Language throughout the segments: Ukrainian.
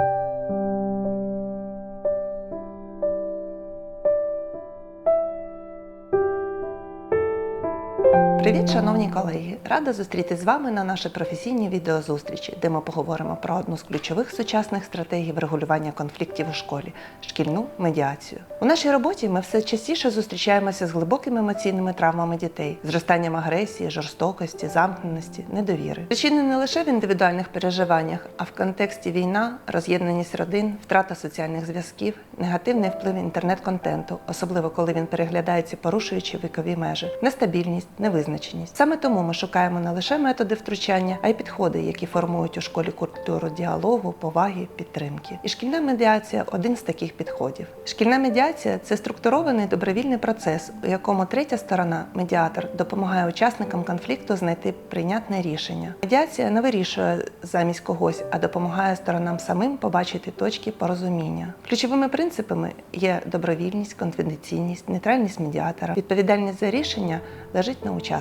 you. Привіт, шановні колеги! Рада зустріти з вами на нашій професійній відеозустрічі, де ми поговоримо про одну з ключових сучасних стратегій врегулювання конфліктів у школі шкільну медіацію. У нашій роботі ми все частіше зустрічаємося з глибокими емоційними травмами дітей, зростанням агресії, жорстокості, замкненості, недовіри. Причини не лише в індивідуальних переживаннях, а в контексті війна, роз'єднаність родин, втрата соціальних зв'язків, негативний вплив інтернет-контенту, особливо коли він переглядається, порушуючи вікові межі, нестабільність, невизначеність. Саме тому ми шукаємо не лише методи втручання, а й підходи, які формують у школі культуру діалогу, поваги, підтримки. І шкільна медіація один з таких підходів. Шкільна медіація це структурований добровільний процес, у якому третя сторона, медіатор, допомагає учасникам конфлікту знайти прийнятне рішення. Медіація не вирішує замість когось, а допомагає сторонам самим побачити точки порозуміння. Ключовими принципами є добровільність, конфіденційність, нейтральність медіатора, відповідальність за рішення лежить на учасниках.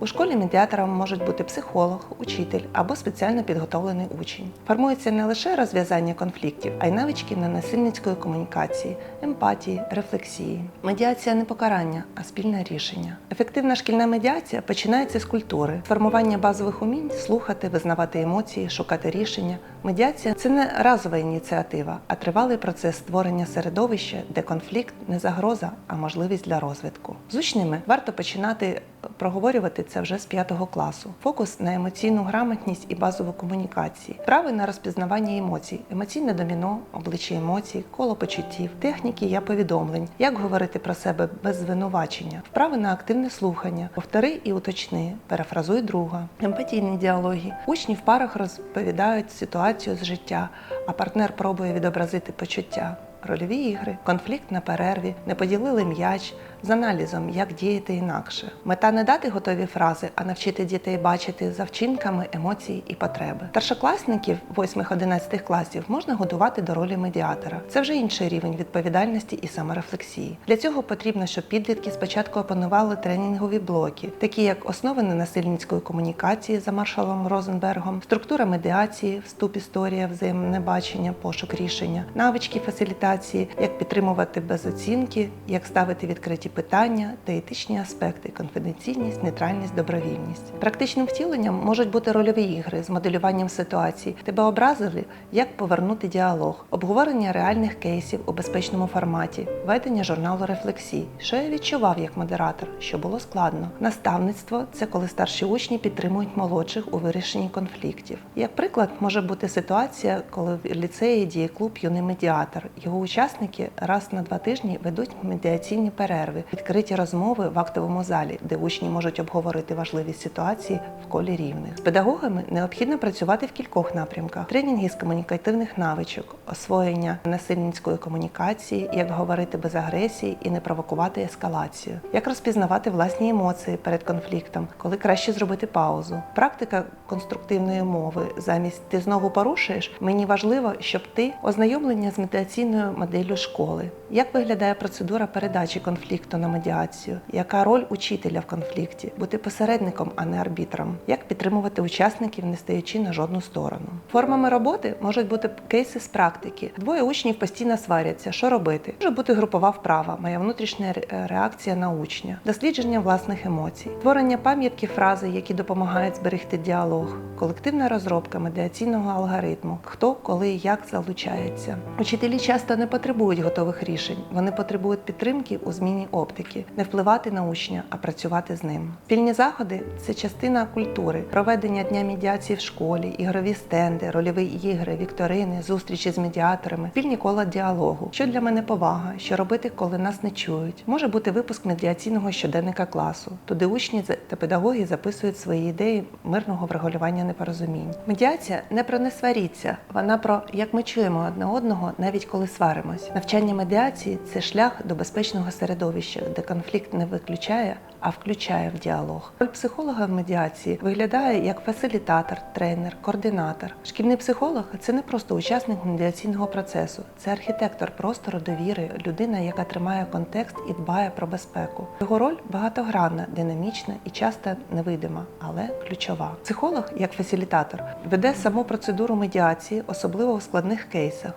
У школі медіатором можуть бути психолог, учитель або спеціально підготовлений учень. Формується не лише розв'язання конфліктів, а й навички ненасильницької комунікації, емпатії, рефлексії. Медіація не покарання, а спільне рішення. Ефективна шкільна медіація починається з культури, формування базових умінь, слухати, визнавати емоції, шукати рішення. Медіація це не разова ініціатива, а тривалий процес створення середовища, де конфлікт не загроза, а можливість для розвитку. З учнями варто починати проговорювати це вже з 5 класу. Фокус на емоційну грамотність і базову комунікації, вправи на розпізнавання емоцій, емоційне доміно, обличчя емоцій, коло почуттів, техніки я повідомлень, як говорити про себе без звинувачення, вправи на активне слухання, повтори і уточни, перефразуй друга, емпатійні діалоги. Учні в парах розповідають ситуацію з життя, а партнер пробує відобразити почуття. Рольові ігри, конфлікт на перерві, не поділили м'яч з аналізом, як діяти інакше. Мета не дати готові фрази, а навчити дітей бачити за вчинками емоції і потреби. Старшокласників 8-11 класів можна годувати до ролі медіатора. Це вже інший рівень відповідальності і саморефлексії. Для цього потрібно, щоб підлітки спочатку опанували тренінгові блоки, такі як основи ненасильницької комунікації за маршалом Розенбергом, структура медіації, вступ історія, взаємне бачення, пошук рішення, навички фасилітації, як підтримувати без оцінки, як ставити відкриті питання та етичні аспекти, конфіденційність, нейтральність, добровільність. Практичним втіленням можуть бути рольові ігри з моделюванням ситуацій. Тебе образили, як повернути діалог, обговорення реальних кейсів у безпечному форматі, ведення журналу рефлексій, що я відчував як модератор, що було складно. Наставництво це коли старші учні підтримують молодших у вирішенні конфліктів. Як приклад може бути ситуація, коли в ліцеї діє клуб юний медіатор. Його учасники раз на два тижні ведуть медіаційні перерви, відкриті розмови в актовому залі, де учні можуть обговорити важливі ситуації в колі рівних. З педагогами необхідно працювати в кількох напрямках: тренінги з комунікативних навичок, освоєння насильницької комунікації, як говорити без агресії і не провокувати ескалацію, як розпізнавати власні емоції перед конфліктом, коли краще зробити паузу. Практика конструктивної мови замість ти знову порушуєш. Мені важливо, щоб ти ознайомлення з медіаційною моделлю школи. Як виглядає процедура передачі конфлікту на медіацію? Яка роль учителя в конфлікті? Бути посередником, а не арбітром? Як підтримувати учасників, не стаючи на жодну сторону? Формами роботи можуть бути кейси з практики. Двоє учнів постійно сваряться. Що робити? Може бути групова вправа, моя внутрішня реакція на учня, дослідження власних емоцій, творення пам'ятки фрази, які допомагають зберегти діалог, колективна розробка медіаційного алгоритму, хто, коли і як залучається. Учителі часто не потребують готових рішень. Вони потребують підтримки у зміні оптики, не впливати на учня, а працювати з ним. Спільні заходи це частина культури, проведення дня медіації в школі, ігрові стенди, рольові ігри, вікторини, зустрічі з медіаторами, спільні кола діалогу. Що для мене повага, що робити, коли нас не чують. Може бути випуск медіаційного щоденника класу. Туди учні та педагоги записують свої ідеї мирного врегулювання непорозумінь. Медіація не про не сваріться, вона про як ми чуємо одне одного, навіть коли сваримось. Навчання медіації це шлях до безпечного середовища. Середовищах, де конфлікт не виключає, а включає в діалог. Роль психолога в медіації виглядає як фасилітатор, тренер, координатор. Шкільний психолог це не просто учасник медіаційного процесу, це архітектор простору довіри, людина, яка тримає контекст і дбає про безпеку. Його роль багатогранна, динамічна і часто невидима, але ключова. Психолог, як фасилітатор, веде саму процедуру медіації, особливо у складних кейсах.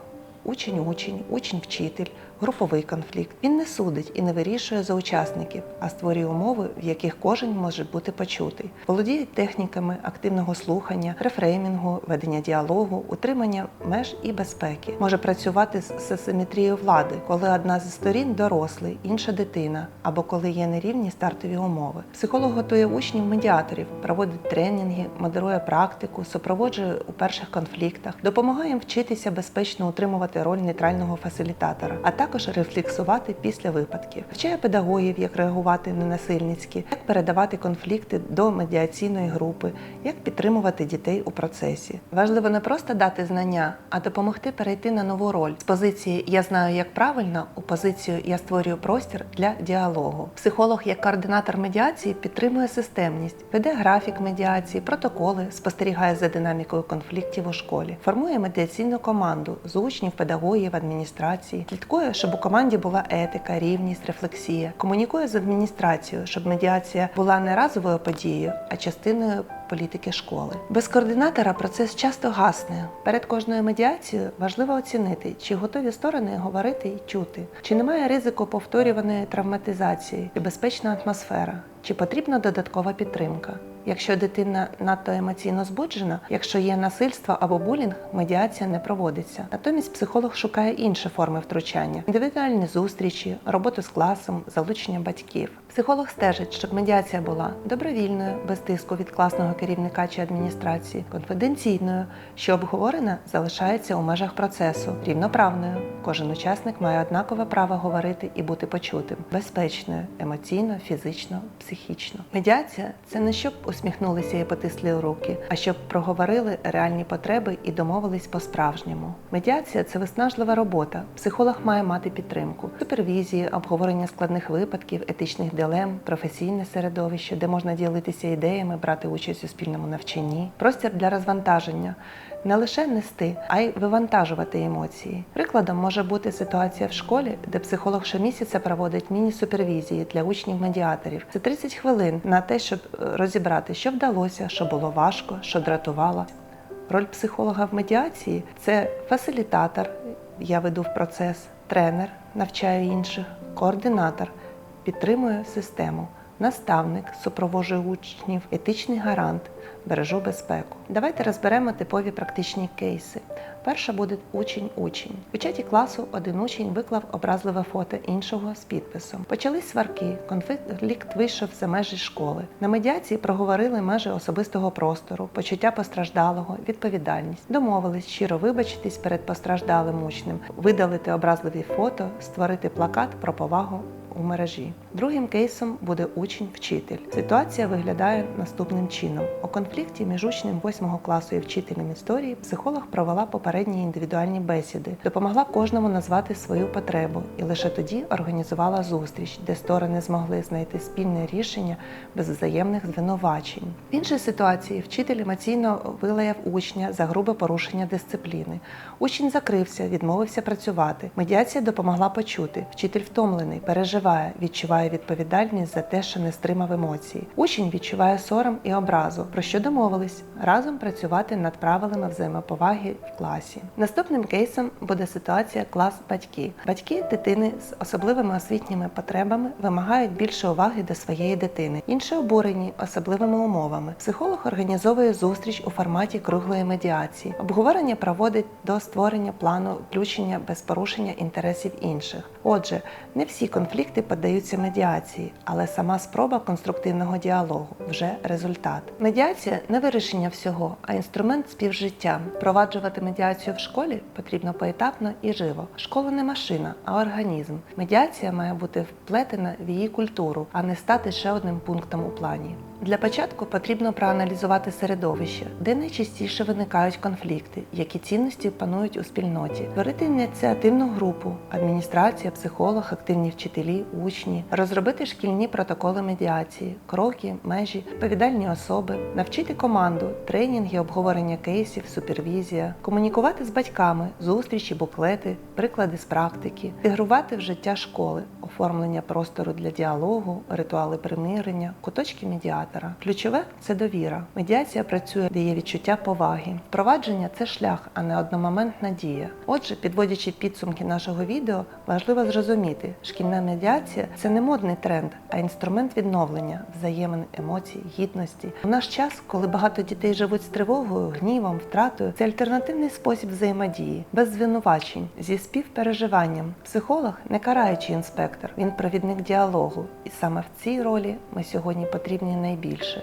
Учень-учень, учень-вчитель, груповий конфлікт. Він не судить і не вирішує за учасників, а створює умови, в яких кожен може бути почутий. Володіє техніками активного слухання, рефреймінгу, ведення діалогу, утримання меж і безпеки. Може працювати з асиметрією влади, коли одна зі сторін дорослий, інша дитина, або коли є нерівні стартові умови. Психолог готує учнів медіаторів, проводить тренінги, модерує практику, супроводжує у перших конфліктах, допомагає їм вчитися безпечно утримувати роль нейтрального фасилітатора, а також рефлексувати після випадків. Вчає педагогів, як реагувати ненасильницьки, як передавати конфлікти до медіаційної групи, як підтримувати дітей у процесі. Важливо не просто дати знання, а допомогти перейти на нову роль з позиції Я знаю, як правильно у позицію Я створюю простір для діалогу. Психолог, як координатор медіації, підтримує системність, веде графік медіації, протоколи, спостерігає за динамікою конфліктів у школі, формує медіаційну команду з учнів, педагогів, адміністрації, слідкує, щоб у команді була етика, рівність, рефлексія, комунікує з адміністрацією, щоб медіація була не разовою подією, а частиною політики школи. Без координатора процес часто гасне. Перед кожною медіацією важливо оцінити, чи готові сторони говорити і чути, чи немає ризику повторюваної травматизації, чи безпечна атмосфера, чи потрібна додаткова підтримка. Якщо дитина надто емоційно збуджена, якщо є насильство або булінг, медіація не проводиться. Натомість психолог шукає інші форми втручання: індивідуальні зустрічі, роботу з класом, залучення батьків. Психолог стежить, щоб медіація була добровільною, без тиску від класного керівника чи адміністрації, конфіденційною, що обговорена залишається у межах процесу, рівноправною. Кожен учасник має однакове право говорити і бути почутим, безпечною, емоційно, фізично, психічно. Медіація це не щоб усміхнулися і потисли руки, а щоб проговорили реальні потреби і домовились по-справжньому. Медіація це виснажлива робота. Психолог має мати підтримку, супервізії, обговорення складних випадків, етичних дилем, професійне середовище, де можна ділитися ідеями, брати участь у спільному навчанні, простір для розвантаження. Не лише нести, а й вивантажувати емоції. Прикладом може бути ситуація в школі, де психолог щомісяця проводить міні-супервізії для учнів-медіаторів. Це 30 хвилин на те, щоб е, розібрати, що вдалося, що було важко, що дратувало. Роль психолога в медіації це фасилітатор, я веду в процес, тренер, навчаю інших, координатор, підтримує систему, наставник, супроводжує учнів, етичний гарант, бережу безпеку. Давайте розберемо типові практичні кейси. Перша буде учень-учень. У чаті класу один учень виклав образливе фото іншого з підписом. Почались сварки, конфлікт вийшов за межі школи. На медіації проговорили межі особистого простору, почуття постраждалого, відповідальність. Домовились щиро вибачитись перед постраждалим учнем, видалити образливі фото, створити плакат про повагу у мережі. Другим кейсом буде учень-вчитель. Ситуація виглядає наступним чином: у конфлікті між учнем 8 класу і вчителем історії психолог провела попередні індивідуальні бесіди, допомогла кожному назвати свою потребу, і лише тоді організувала зустріч, де сторони змогли знайти спільне рішення без взаємних звинувачень. В іншій ситуації вчитель емоційно вилаяв учня за грубе порушення дисципліни. Учень закрився, відмовився працювати. Медіація допомогла почути. Вчитель втомлений, переживає, відчуває відповідальність за те, що не стримав емоції. Учень відчуває сором і образу, про що домовились разом працювати над правилами взаємоповаги в класі. Наступним кейсом буде ситуація клас батьки. Батьки дитини з особливими освітніми потребами вимагають більше уваги до своєї дитини. Інші обурені особливими умовами. Психолог організовує зустріч у форматі круглої медіації. Обговорення проводить до створення плану включення без порушення інтересів інших. Отже, не всі конфлікти піддаються медіації, але сама спроба конструктивного діалогу вже результат. Медіація не вирішення всього, а інструмент співжиття. Впроваджувати медіацію в школі потрібно поетапно і живо. Школа не машина, а організм. Медіація має бути вплетена в її культуру, а не стати ще одним пунктом у плані. Для початку потрібно проаналізувати середовище, де найчастіше виникають конфлікти, які цінності панують у спільноті, створити ініціативну групу, адміністрація, психолог, активні вчителі, учні, розробити шкільні протоколи медіації, кроки, межі, відповідальні особи, навчити команду, тренінги, обговорення кейсів, супервізія, комунікувати з батьками, зустрічі, буклети, приклади з практики, інтегрувати в життя школи, оформлення простору для діалогу, ритуали примирення, куточки медіатора. Ключове це довіра. Медіація працює, де є відчуття поваги. Впровадження це шлях, а не одномоментна дія. Отже, підводячи підсумки нашого відео, важливо зрозуміти, шкільна медіація це не модний тренд, а інструмент відновлення, взаємин, емоцій, гідності. У наш час, коли багато дітей живуть з тривогою, гнівом, втратою, це альтернативний спосіб взаємодії, без звинувачень, зі співпереживанням. Психолог не караючий інспектор, він провідник діалогу. І саме в цій ролі ми сьогодні потрібні найбільше більше.